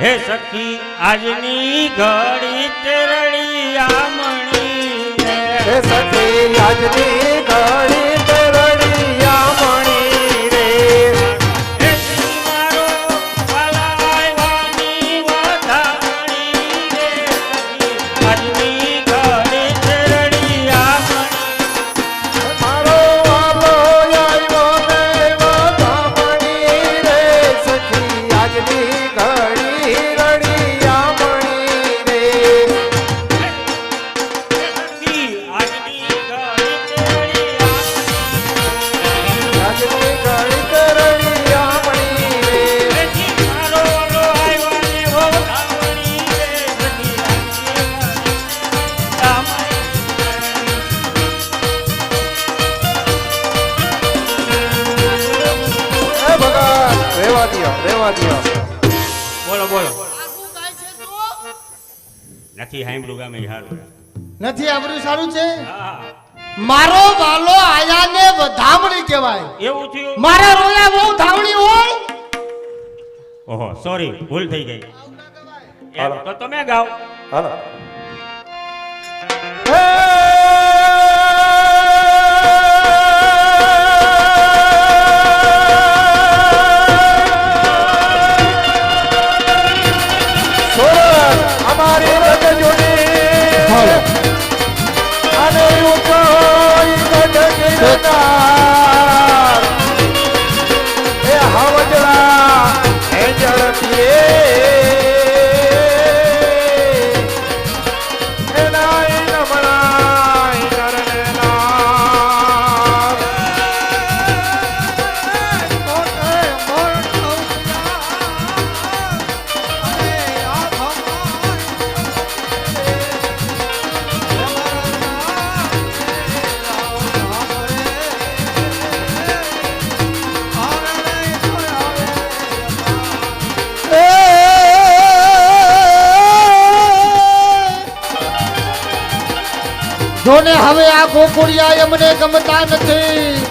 હે સખી આજની ઘડી તેરળિયા આમણી. હે સખી આજની ઘડી નથી સાંભળ્યું ગામે હારું. નથી આપણું સારું છે? મારો વાલો આયાને વધામણી કહેવાય. એવું થયું? મારા રોયા બહુ ધાવણી હોય. ઓહો સોરી ભૂલ થઈ ગઈ. તો તમે ગાઓ હાલો. Good. જોને હવે આ ગોકુળિયા અમને ગમતા નથી.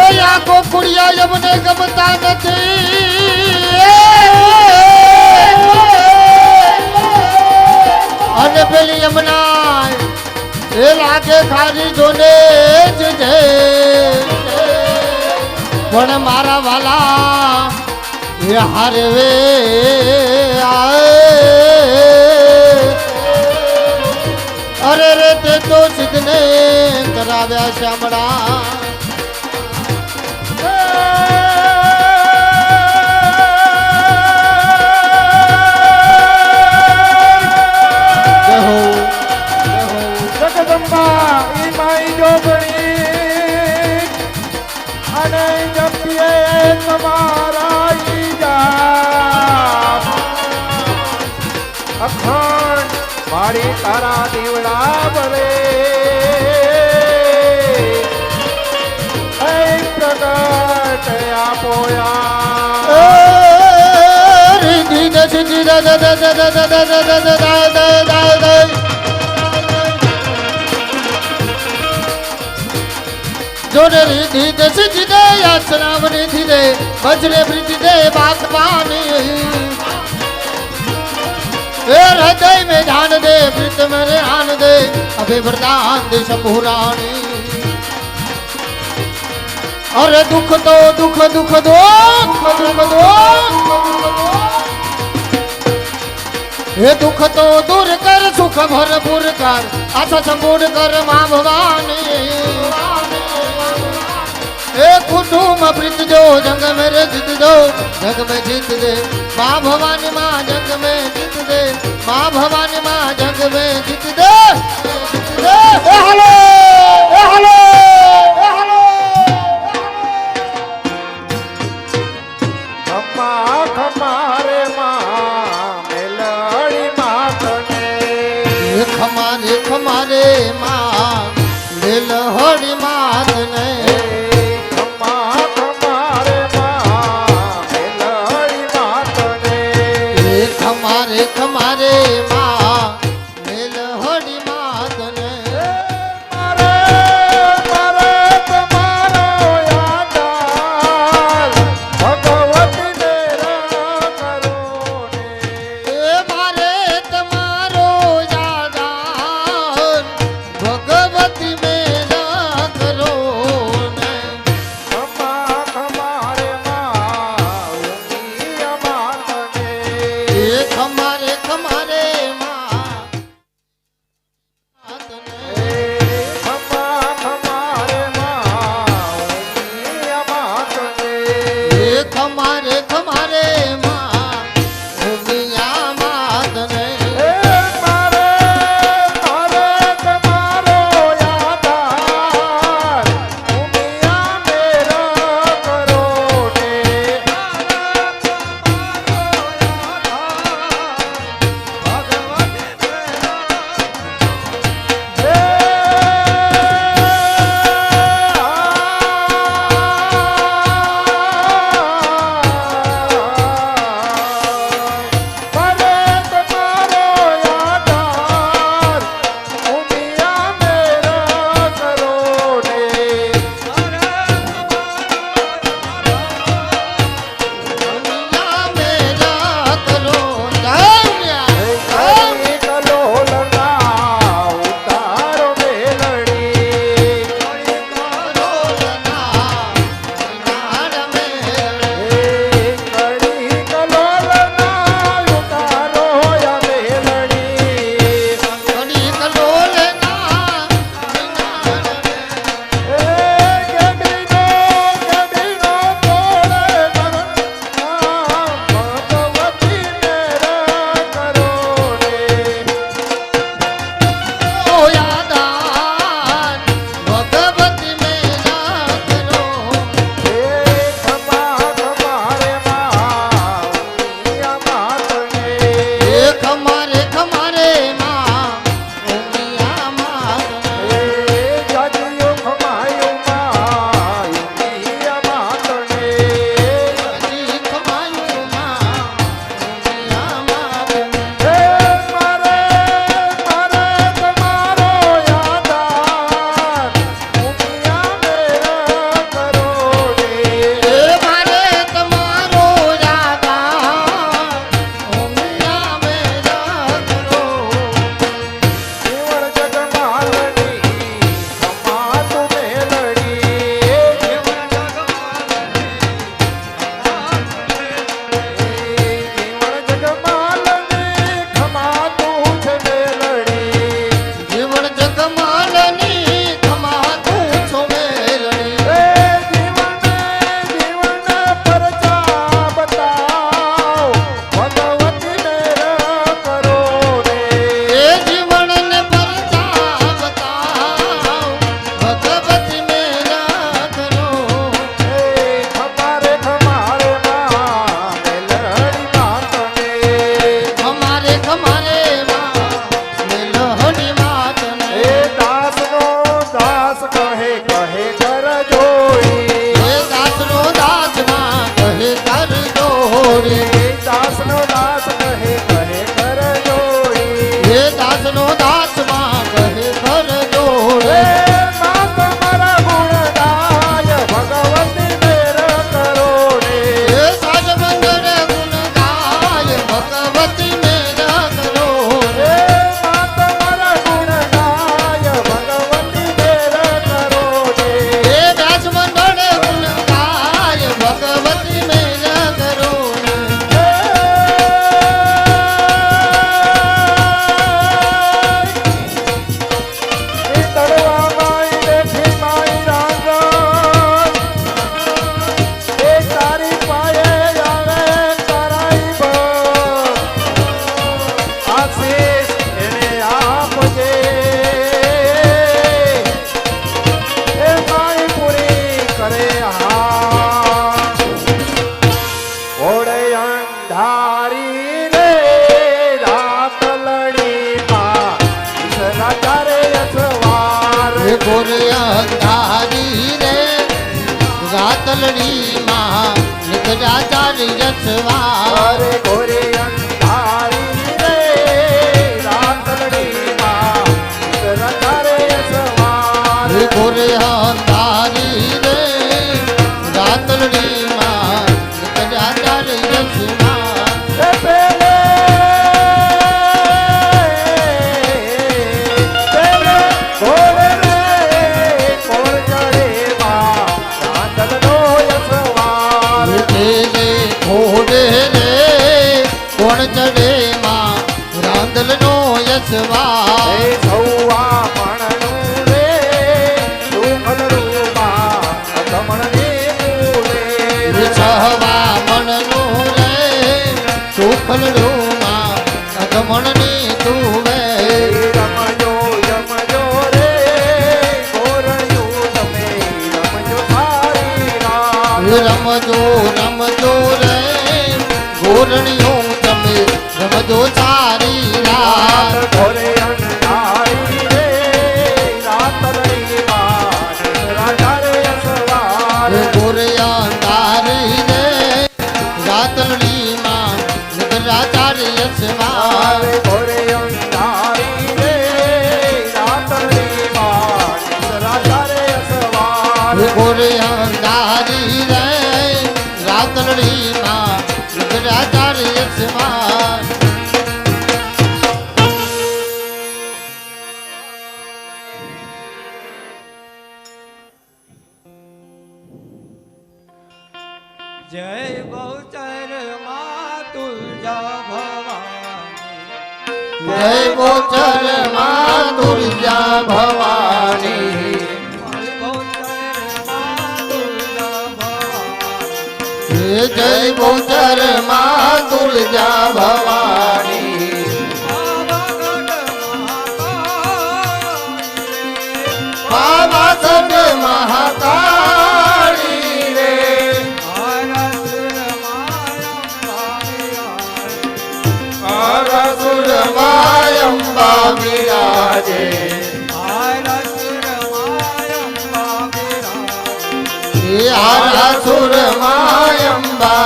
એ આ ગોકુળિયા અમને ગમતા નથી. અને પેલી એમના એ લાગે ખારી જોને જ છે. પણ મારા વાલા એ હારે અખંડ મારી તારા દીવડા બરે માટે આપોયા જોડે રીધી દસજી દે આસરામ રીધી દે વજરે પ્રીતિ દે બાત પાની હૃદય મેં ધ્યાન દે પ્રીત મેં ધ્યાન દે અભિપ્રદાન દિશ પુરાણી अरे दुख तो दुख दुख दो दुख दो हे दुख तो दूर कर, सुख भरपूर कर। आशा संपूर्ण कर, माँ भवानी। हे कुटुम प्रीत जो, जंग में रे जीत दो, जग में जीत दे। माँ भवानी, माँ जग में जीत दे। माँ भवानी, में મારે તમારે ચારી યસવા એ સૌવા મણનું રે સુખલ રૂપા કમળની મૂલે સહવા મનનું રે સુખલડુમાં અગમણની તુવે રમજો રમજો રે ગોરણ્યું તમે રમજો સારી રાત. રમજો રમજો રે ગોરણીઓ તમે રમજો સારી બોચરમાં દુર્જા ભવાની. પાવાસદ મહાકાળી રે. અરસુર માયંબા વિરાજે હે આરસુર માયંબા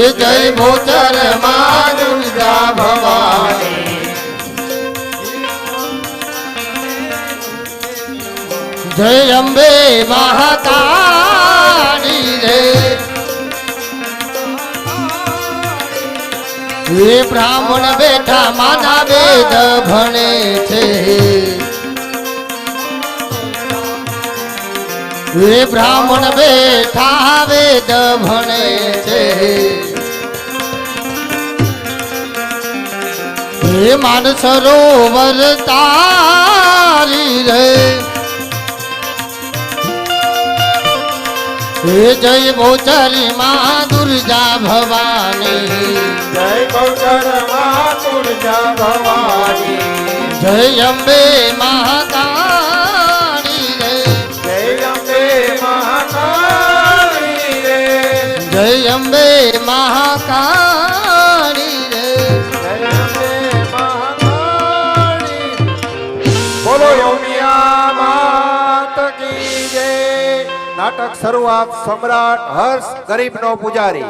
હે જય બોચરમાં દુર્ગા ભવાની. જય અંબે મહાકાળી રે. હે બ્રાહ્મણ બેઠા માના વેદ ભણે છે. હે બ્રાહ્મણ બેઠા વેદ ભણે છે. હે માન સરોવર તારી રે હે જય બોચરી માં દુર્જા ભવાની જય ગૌચરમાં તુલજા ભવાની જય અંબે મહાકાળી રે જય અંબે મહાકાળી રે જય અંબે મહાકાળી નાટક શરૂઆત સમ્રાટ હર્ષ ગરીબનો પૂજારી.